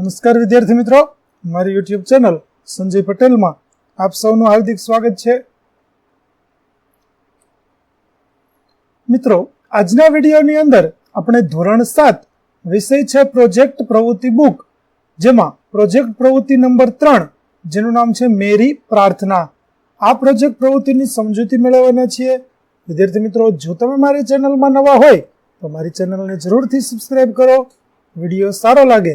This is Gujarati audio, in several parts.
નમસ્કાર વિદ્યાર્થી મિત્રો. મારી યુટ્યુબ ચેનલ સંજય પટેલમાં આપ સૌનું હાર્દિક સ્વાગત છે. મિત્રો, આજના વિડીયોની અંદર આપણે ધોરણ સાત વિષય છે પ્રોજેક્ટ પ્રવૃત્તિ બુક, જેમાં પ્રોજેક્ટ પ્રવૃત્તિ નંબર ત્રણ, જેનું નામ છે મેરી પ્રાર્થના. આ પ્રોજેક્ટ પ્રવૃત્તિની સમજૂતી મેળવવાના છીએ. વિદ્યાર્થી મિત્રો, જો તમે મારી ચેનલમાં નવા હોય, તો મારી ચેનલને જરૂરથી સબસ્ક્રાઈબ કરો. વીડિયો સારો લાગે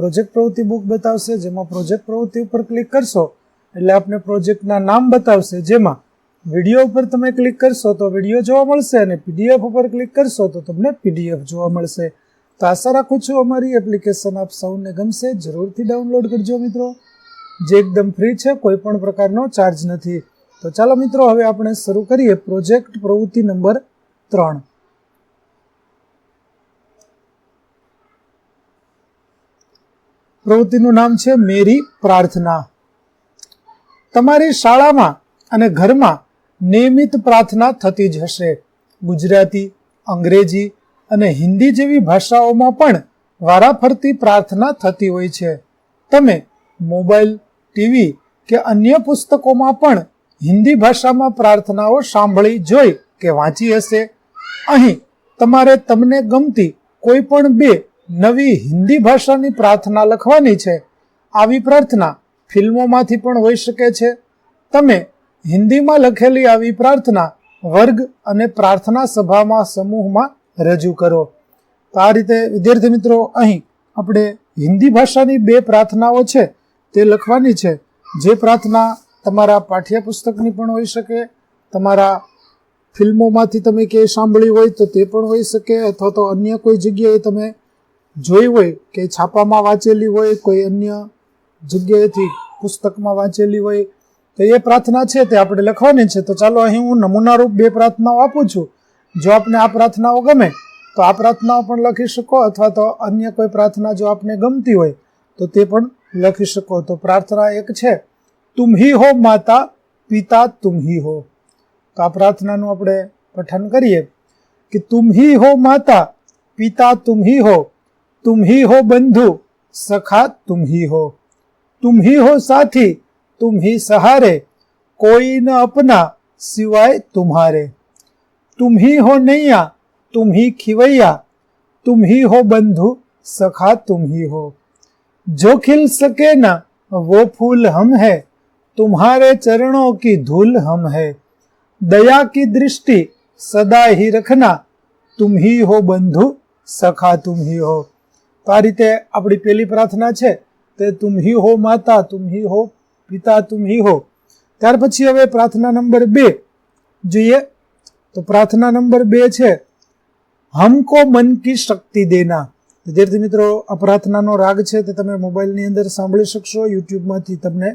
પ્રોજેક્ટ પ્રવૃત્તિ બુક બતાવશે, જેમાં પ્રોજેક્ટ પ્રવૃત્તિ ઉપર ક્લિક કરશો, એટલે આપને પ્રોજેક્ટના નામ બતાવશે, જેમાં વીડિયો ઉપર તમે ક્લિક કરશો તો વીડિયો જોવા મળશે અને પીડીએફ ઉપર ક્લિક કરશો તો તમને પીડીએફ જોવા મળશે. તો આશા રાખું છું અમારી એપ્લિકેશન આપ સૌને ગમશે, જરૂરથી ડાઉનલોડ કરજો મિત્રો. જે એકદમ ફ્રી છે, કોઈ પણ પ્રકારનો ચાર્જ નથી. તો ચાલો મિત્રો, હવે આપણે શરૂ કરીએ પ્રોજેક્ટ પ્રવૃત્તિ નંબર ત્રણ. પ્રવૃત્તિનું નામ છે મેરી પ્રાર્થના. તમારી શાળામાં અને ઘરમાં નિયમિત પ્રાર્થના થતી જ હશે. ગુજરાતી, અંગ્રેજી અને હિન્દી જેવી ભાષાઓમાં પણ વારાફરતી પ્રાર્થના થતી હોય છે. તમે મોબાઈલ, ટીવી કે અન્ય પુસ્તકોમાં પણ હિન્દી ભાષામાં પ્રાર્થનાઓ સાંભળી, જોઈ કે વાંચી હશે. અહીં તમારે તમને ગમતી કોઈ પણ બે નવી હિન્દી ભાષાની પ્રાર્થના લખવાની છે. આવી પ્રાર્થના ફિલ્મોમાંથી પણ હોઈ શકે છે. તમે હિન્દીમાં લખેલી આવી પ્રાર્થના વર્ગ અને પ્રાર્થના સભામાં સમૂહમાં રજૂ કરો. તો આ રીતે, વિદ્યાર્થી મિત્રો, અહીં આપણે હિન્દી ભાષાની બે પ્રાર્થનાઓ છે તે લખવાની છે. જે પ્રાર્થના તમારા પાઠ્યપુસ્તકની પણ હોઈ શકે, તમારા ફિલ્મોમાંથી તમે ક્યાંય સાંભળી હોય તો તે પણ હોઈ શકે, અથવા તો અન્ય કોઈ જગ્યાએ તમે જોઈ હોય કે છાપામાં વાંચેલી હોય, કોઈ અન્ય જગ્યાએથી પુસ્તકમાં વાંચેલી હોય, તો એ પ્રાર્થના છે તે આપણે લખવાની છે. તો ચાલો અહીં હું નમૂનારૂપ બે પ્રાર્થનાઓ આપું છું. જો આપને આ પ્રાર્થનાઓ ગમે, તો આ પ્રાર્થનાઓ પણ લખી શકો અથવા તો અન્ય કોઈ પ્રાર્થના જો આપને ગમતી હોય, તો તે પણ લખી શકો. તો પ્રાર્થના એક છે, તુમ હી હો માતા, પિતા તુમ હી હો. તો આ પ્રાર્થનાનું આપણે પઠન કરીએ કે, તુમ હી હો માતા, પિતા તુમ હી હો. तुम ही हो बंधु सखा तुम ही हो तुम ही हो साथी तुम ही सहारे कोई न अपना सिवाय तुम्हारे तुम ही हो नैया तुम ही खिवैया तुम ही हो बंधु सखा तुम ही हो जो खिल सके न वो फूल हम है तुम्हारे चरणों की धूल हम है दया की दृष्टि सदा ही रखना तुम ही हो बंधु सखा तुम ही हो તો આ રીતે આપણી પેલી પ્રાર્થના છે, તે તુમ હી હો માતા, તુમ હી હો પિતા, તુમ હી હો. ત્યાર પછી હવે પ્રાર્થના નંબર બે જોઈએ. તો પ્રાર્થના નંબર બે છે, હમકો મન કી શક્તિ દેના. વિદ્યાર્થી મિત્રો, આ પ્રાર્થનાનો રાગ છે તે તમે મોબાઈલની અંદર સાંભળી શકશો, યુટ્યુબમાંથી તમને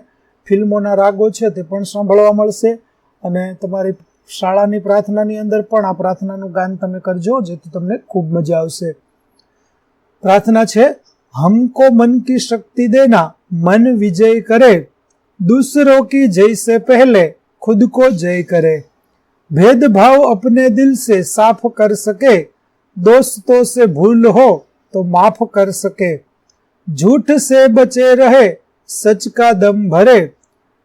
ફિલ્મોના રાગો છે તે પણ સાંભળવા મળશે. અને તમારી શાળાની પ્રાર્થનાની અંદર પણ આ પ્રાર્થનાનું ગાન તમે કરજો, જેથી તમને ખૂબ મજા આવશે. प्रार्थना छे, हमको मन की शक्ति देना, मन विजय करे। दूसरों की जय से पहले खुद को जय करे। भेदभाव अपने दिल से साफ़ कर सके। दोस्तों से भूल हो तो माफ़ कर सके। झूठ से बचे रहे, सच का दम भरे।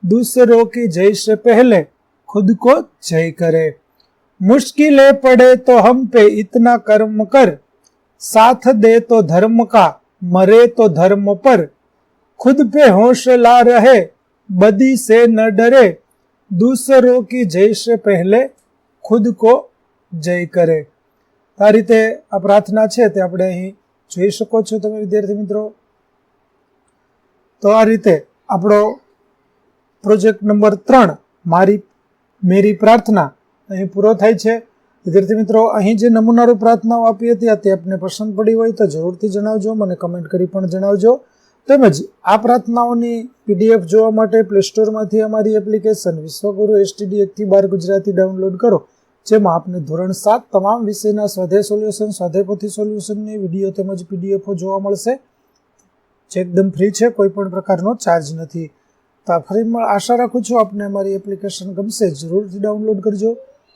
दूसरों की जय से पहले खुद को जय करे। मुश्किलें पड़े तो हम पे इतना कर्म कर साथ दे तो धर्म का मरे तो धर्म पर खुद पे हौसला रहे बदी से न डरे दूसरों की जय से पहले खुद को જય કરે આ રીતે આ પ્રાર્થના છે તે આપણે અહીં જોઈ શકો છો તમે વિદ્યાર્થી મિત્રો તો આ રીતે આપણો પ્રોજેક્ટ નંબર ત્રણ મારી મેરી પ્રાર્થના અહીં પૂરો થાય છે વિદ્યાર્થી મિત્રો, અહીં જે નમૂનારૂપ પ્રાર્થનાઓ આપી હતી તે આપને પસંદ પડી હોય તો જરૂરથી જણાવજો, મને કમેન્ટ કરી પણ જણાવજો. તેમજ આ પ્રાર્થનાઓની પીડીએફ જોવા માટે પ્લે સ્ટોરમાંથી અમારી એપ્લિકેશન વિશ્વગુરુ એસટીડી એકથી બાર ગુજરાતી ડાઉનલોડ કરો, જેમાં આપને ધોરણ સાત તમામ વિષયના સ્વાધ્યાય સોલ્યુશન સ્વાધ્યાય સોલ્યુશનની વીડિયો તેમજ પીડીએફો જોવા મળશે. જે એકદમ ફ્રી છે, કોઈ પણ પ્રકારનો ચાર્જ નથી. તો ફરી આશા રાખું છું, આપને અમારી એપ્લિકેશન ગમશે, જરૂરથી ડાઉનલોડ કરજો.